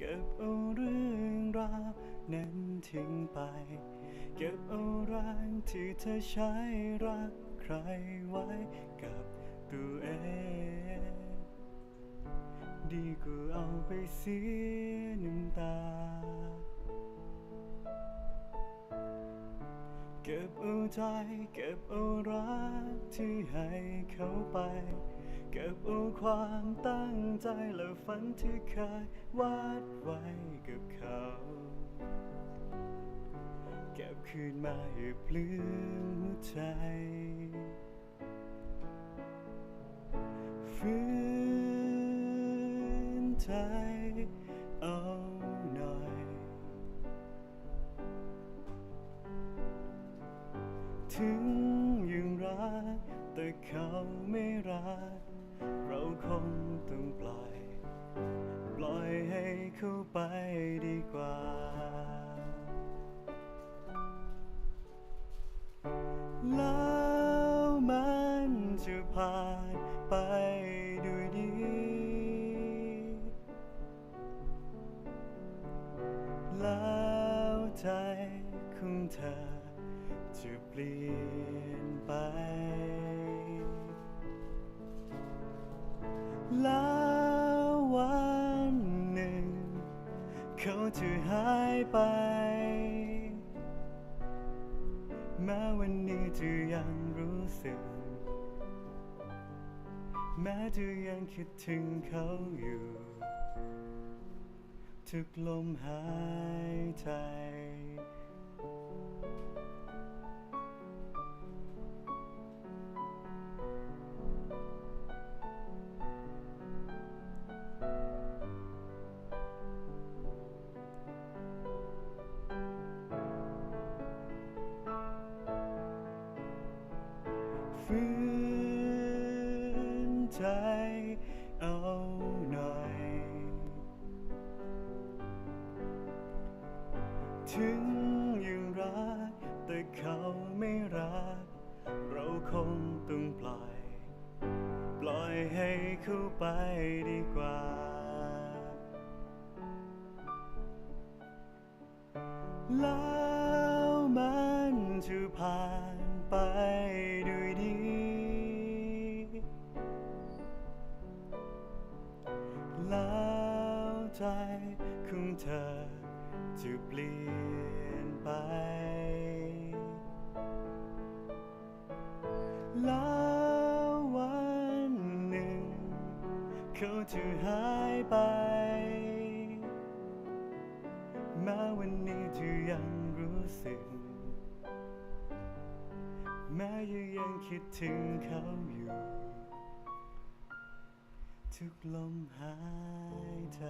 ก็บเอาเรื่องราวนั้นทิ้งไป เก็บเอารักที่เธอใช้รักใครไว้กับตัวเอง ดีกว่าเอาไปเสียน้ำตา เก็บเอาใจ เก็บเอารักที่ให้เขาไป ก็บเอาความตั้งใจและฝันที่เคยวาดไว้กับเขาเก็บคืนมาให้ปลื้มหัวใจฝืนใจเอาหน่อยถึงยังรักแต่เขาไม่รัก เราคงต้องปล่อย ปล่อยให้เขาไปดีกว่า แล้วมันจะผ่านไปด้วยดี แล้วใจของเธอจะเปลี่ยนไป เขาจะหายไป แม้วันนี้จะยังรู้สึก แม้จะยังคิดถึงเขาอยู่ ทุกลมหายใจ ฝืนใจเอาหน่อย ถึงยังรักแต่เขาไม่รัก เราคงต้องปล่อย ปล่อยให้เขาไปดีกว่า แล้วมันจะผ่านไป ใจของเธอจะเปลี่ยนไป แล้ววันหนึ่ง เขาจะหายไป แม้วันนี้จะยังรู้สึก แม้ยังยังคิดถึงเขาอยู่ ทุกลมหายใจ